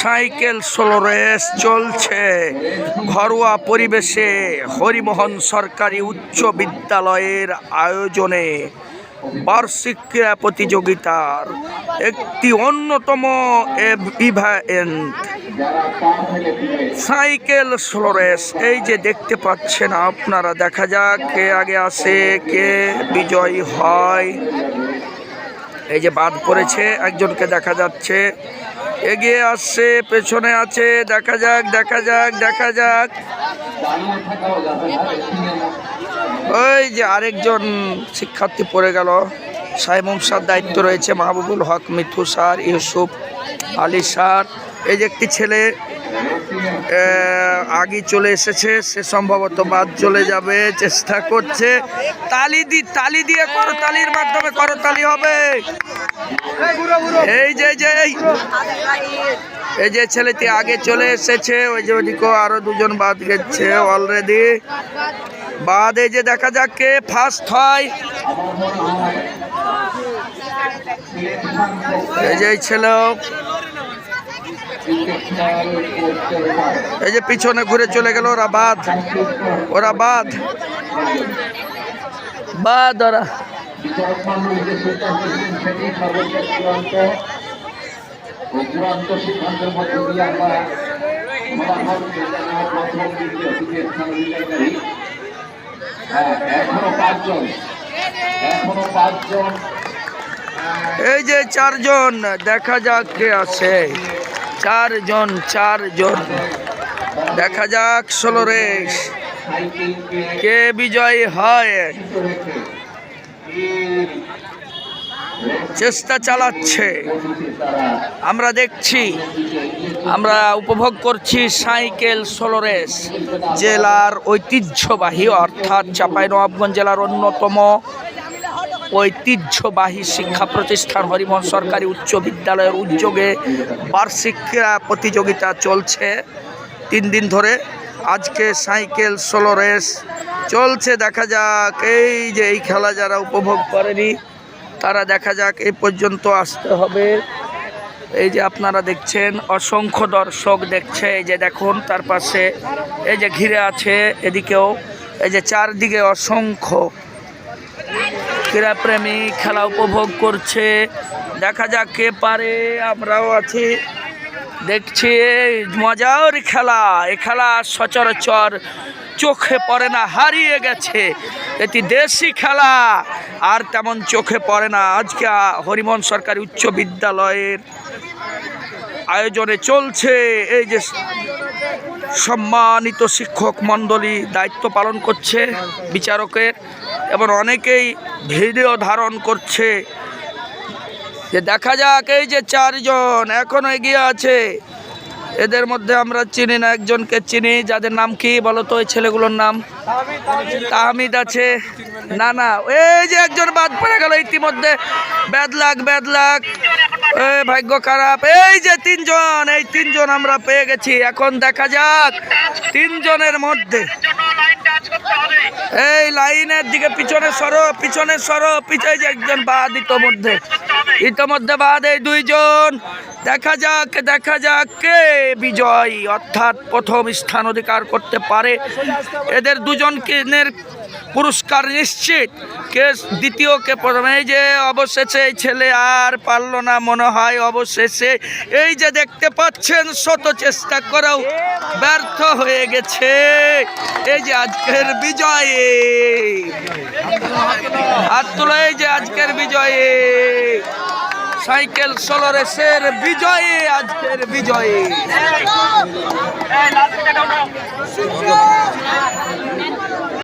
Cycle solo race চলছে। ঘরোয়া পরিবেশে হরিমোহন সরকারি উচ্চ বিদ্যালয়ের আয়োজনে বার্ষিক ক্রীড়া প্রতিযোগিতার একটি অন্যতম ইভেন্ট। সাইকেল সোলো রেস, এই যে দেখতে পাচ্ছেন আপনারা, দেখা যাক কে আগে আসে, কে বিজয়ী হয়। এই যে বাদ পড়েছে, একজনকে দেখা যাচ্ছে। এগিয়ে আসছে, পেছনে আছে, দেখা যাক দেখা যাক দেখা যাক। ওই যে আরেকজন শিক্ষার্থী পড়ে গেল। সাইমুম স্যার দায়িত্ব রয়েছে, মাহবুবুল হক মিথু স্যার ইউসুফ আলী স্যার এই যে একটি ছেলে আগে চলে এসেছে, সে সম্ভবত বাদ চলে যাবে, চেষ্টা করছে। তালি দি, তালি দিয়ে করতালির মাধ্যমে করতালি হবে। এই যে যে, এই। যে ছেলেটি আগে চলে এসেছে, ওই যে ওদিকেও আরও দুজন বাদ গেছে অলরেডি বাদ, এই যে দেখা যাক কে ফার্স্ট হয়। এই যে ছেলে এই যে পিছনে ঘুরে চলে গেল ওরা বাদ ওরা বাদ বাদ ওরা। এই যে চারজন, দেখা যাক কে আছে। চারজন চারজন। দেখা যাক, ষোলো রেস কে বিজয়ী হয়? চেষ্টা চালাচ্ছে। আমরা দেখছি, আমরা উপভোগ করছি সাইকেল সোলো রেস জেলার ঐতিহ্যবাহী, অর্থাৎ চাঁপাইনবাবগঞ্জ জেলার অন্যতম ঐতিহ্যবাহী শিক্ষা প্রতিষ্ঠান হরিমোহন সরকারি উচ্চ বিদ্যালয়ের উদ্যোগে বার্ষিক ক্রীড়া প্রতিযোগিতা চলছে। তিন দিন ধরে আজকে সাইকেল, সোলো রেস চলছে। দেখা যাক, এই যে এই খেলা যারা উপভোগ করেনি, তারা দেখা যাক এই পর্যন্ত আসতে হবে। এই যে আপনারা দেখছেন, অসংখ্য দর্শক দেখছে। এই যে দেখুন, তার পাশে এই যে ঘিরে আছে, এদিকেও এই যে চারদিকে অসংখ্য ক্রীড়াপ্রেমী খেলা উপভোগ করছে। দেখা যাক কে পারে, আমরাও আছি। দেখছি মজার খেলা। এ খেলা সচরাচর চোখে পড়ে না, হারিয়ে গেছে। এটি দেশি খেলা, আর তেমন চোখে পড়ে না। আজকে হরিমোহন সরকারি উচ্চ বিদ্যালয়ের আয়োজনে চলছে এই যে সম্মানিত শিক্ষক মণ্ডলী দায়িত্ব পালন করছে বিচারকের এবং অনেকেই ভিডিও ধারণ করছে। যে দেখা যাক, এই যে চারজন এখনও এগিয়ে আছে। এদের মধ্যে আমরা চিনি না, একজনকে চিনি। যাদের নাম কি বলো তো ওই ছেলেগুলোর নাম? তাহমিদ আছে। না না, এই যে একজন বাদ পড়ে গেল ইতিমধ্যে। ব্যাদলাক এ ভাগ্য খারাপ। এই যে তিনজন, এই তিনজন আমরা পেয়ে গেছি। এখন দেখা যাক তিনজনের মধ্যে এই লাইনের দিকে পিছনে সরো পিছনে সরো পিছনে যে একজন বাদ ইতোমধ্যে। ইতোমধ্যে বাদ এই দুইজন। দেখা যাক দেখা যাক কে বিজয়, অর্থাৎ প্রথম স্থান অধিকার করতে পারে। এদের দুজন দুজনকে পুরস্কার নিশ্চিত। কে দ্বিতীয় কে প্রথম? এই যে অবশেষে এই ছেলে আর পারল না মনে হয় অবশেষে। এই যে দেখতে পাচ্ছেন, শত চেষ্টা করেও ব্যর্থ হয়ে গেছে। এই যে আজকের বিজয়ে। হাত তুলো এই যে আজকের বিজয়ে। সাইকেল সোলো রেসের বিজয়ে, আজকের বিজয়ে।